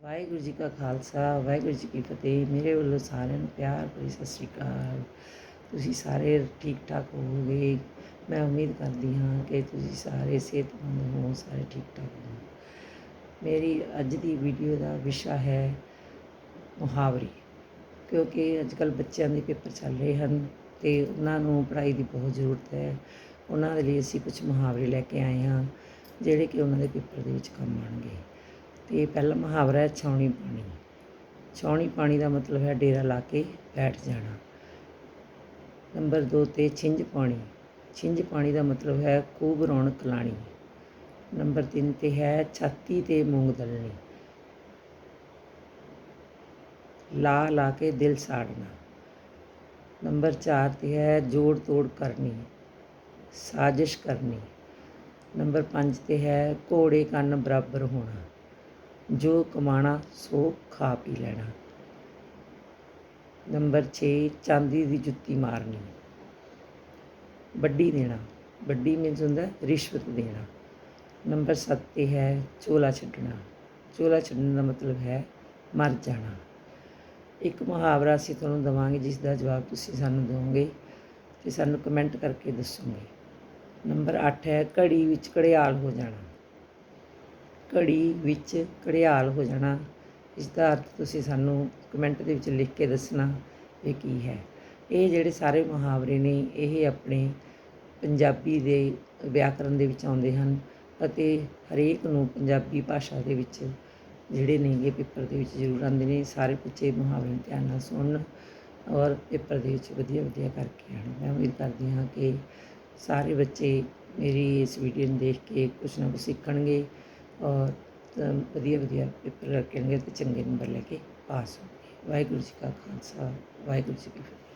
ਵਾਹਿਗੁਰੂ ਜੀ ਕਾ ਖਾਲਸਾ, ਵਾਹਿਗੁਰੂ ਜੀ ਕੀ ਫਤਿਹ। ਮੇਰੇ ਵੱਲੋਂ ਸਾਰਿਆਂ ਨੂੰ ਪਿਆਰ ਭਰੀ ਸਤਿ ਸ਼੍ਰੀ ਅਕਾਲ। ਤੁਸੀਂ ਸਾਰੇ ਠੀਕ ਠਾਕ ਹੋਵੋਗੇ? ਮੈਂ ਉਮੀਦ ਕਰਦੀ ਹਾਂ ਕਿ ਤੁਸੀਂ ਸਾਰੇ ਸਿਹਤਮੰਦ ਹੋ, ਸਾਰੇ ਠੀਕ ਠਾਕ ਹੋ। ਮੇਰੀ ਅੱਜ ਦੀ ਵੀਡੀਓ ਦਾ ਵਿਸ਼ਾ ਹੈ ਮੁਹਾਵਰੇ, ਕਿਉਂਕਿ ਅੱਜ ਕੱਲ੍ਹ ਬੱਚਿਆਂ ਦੇ ਪੇਪਰ ਚੱਲ ਰਹੇ ਹਨ ਤੇ ਉਹਨਾਂ ਨੂੰ ਪੜ੍ਹਾਈ ਦੀ ਬਹੁਤ ਜ਼ਰੂਰਤ ਹੈ। ਉਹਨਾਂ ਦੇ ਲਈ ਅਸੀਂ ਕੁਝ ਮੁਹਾਵਰੇ ਲੈ ਕੇ ਆਏ ਹਾਂ, ਜਿਹੜੇ ਕਿ ਉਹਨਾਂ ਦੇ ਪੇਪਰ ਦੇ ਵਿੱਚ ਕੰਮ ਆਉਣਗੇ। ਤੇ ਪਹਿਲਾ ਮੁਹਾਵਰਾ ਹੈ ਛਾਉਣੀ ਪਾਣੀ। ਛਾਉਣੀ ਪਾਣੀ ਦਾ ਮਤਲਬ ਹੈ ਡੇਰਾ ਲਾ ਕੇ ਬੈਠ ਜਾਣਾ। ਨੰਬਰ 2 ਤੇ ਛਿੰਝ ਪਾਣੀ। ਛਿੰਝ ਪਾਣੀ ਦਾ ਮਤਲਬ ਹੈ ਖੂਬ ਰੌਣਕ ਲਾਣੀ। ਨੰਬਰ 3 ਤੇ ਹੈ ਛਾਤੀ ਤੇ ਮੂੰਗ ਦਲਣੀ ਲਾ ਲਾ ਕੇ ਦਿਲ ਸਾੜਨਾ। ਨੰਬਰ 4 ਤੇ ਹੈ ਜੋੜ ਤੋੜ ਕਰਨੀ। ਸਾਜ਼ਿਸ਼ ਕਰਨੀ। ਨੰਬਰ 5 ਤੇ ਹੈ ਘੋੜੇ ਕੰਨ ਬਰਾਬਰ ਹੋਣਾ। ਜੋ ਕਮਾਣਾ ਸੋ ਖਾ ਪੀ ਲੈਣਾ। ਨੰਬਰ 6 ਚਾਂਦੀ ਦੀ ਜੁੱਤੀ ਮਾਰਨੀ। ਵੱਡੀ ਦੇਣਾ। ਵੱਡੀ ਮੀਨਸ ਹੁੰਦਾ ਰਿਸ਼ਵਤ ਦੇਣਾ। ਨੰਬਰ 7 ਤੇ ਹੈ ਚੋਲਾ ਛੱਡਣਾ। ਚੋਲਾ ਛੱਡਣ ਦਾ ਮਤਲਬ ਹੈ ਮਰ ਜਾਣਾ। ਇੱਕ ਮੁਹਾਵਰਾ ਅਸੀਂ ਤੁਹਾਨੂੰ ਦਵਾਂਗੇ, ਜਿਸ ਦਾ ਜਵਾਬ ਤੁਸੀਂ ਸਾਨੂੰ ਦਿਓਗੇ ਤੇ ਸਾਨੂੰ ਕਮੈਂਟ ਕਰਕੇ ਦੱਸੋਗੇ। ਨੰਬਰ 8 ਹੈ ਘੜੀ ਵਿੱਚ ਘੜਿਆਲ ਹੋ ਜਾਣਾ। ਘੜੀ ਵਿੱਚ ਘੜਿਆਲ ਹੋ ਜਾਣਾ। ਇਸ ਦਾ ਅਰਥ ਤੁਸੀਂ ਸਾਨੂੰ ਕਮੈਂਟ ਦੇ ਵਿੱਚ ਲਿਖ ਕੇ ਦੱਸਣਾ ਇਹ ਕੀ ਹੈ। ਇਹ ਜਿਹੜੇ ਸਾਰੇ ਮੁਹਾਵਰੇ ਨੇ, ਇਹ ਆਪਣੇ ਪੰਜਾਬੀ ਦੇ ਵਿਆਕਰਣ ਦੇ ਵਿੱਚ ਆਉਂਦੇ ਹਨ ਅਤੇ ਹਰੇਕ ਨੂੰ ਪੰਜਾਬੀ ਭਾਸ਼ਾ ਦੇ ਵਿੱਚ ਜਿਹੜੇ ਨੇਗੇ ਪੇਪਰ ਦੇ ਵਿੱਚ ਜ਼ਰੂਰ ਆਉਂਦੇ ਨੇ। ਸਾਰੇ ਬੱਚੇ ਮੁਹਾਵਰੇ ਧਿਆਨ ਨਾਲ ਸੁਣਨ ਔਰ ਪੇਪਰ ਦੇ ਵਿੱਚ ਵਧੀਆ ਵਧੀਆ ਕਰਕੇ ਆਉਣ। ਮੈਂ ਉਮੀਦ ਕਰਦੀ ਹਾਂ ਕਿ ਸਾਰੇ ਬੱਚੇ ਮੇਰੀ ਇਸ ਵੀਡੀਓ ਨੂੰ ਦੇਖ ਕੇ ਕੁਝ ਨਾ ਕੁਝ ਸਿੱਖਣਗੇ। ਔਰ ਵਧੀਆ ਵਧੀਆ ਪੇਪਰ ਕਰਕੇ ਆਉਣਗੇ ਤੇ ਚੰਗੇ ਨੰਬਰ ਲੈ ਕੇ ਪਾਸ ਹੋਣਗੇ ਵਾਹਿਗੁਰੂ ਜੀ ਕਾ ਖਾਲਸਾ, ਵਾਹਿਗੁਰੂ ਜੀ ਕੀ ਫਤਿਹ।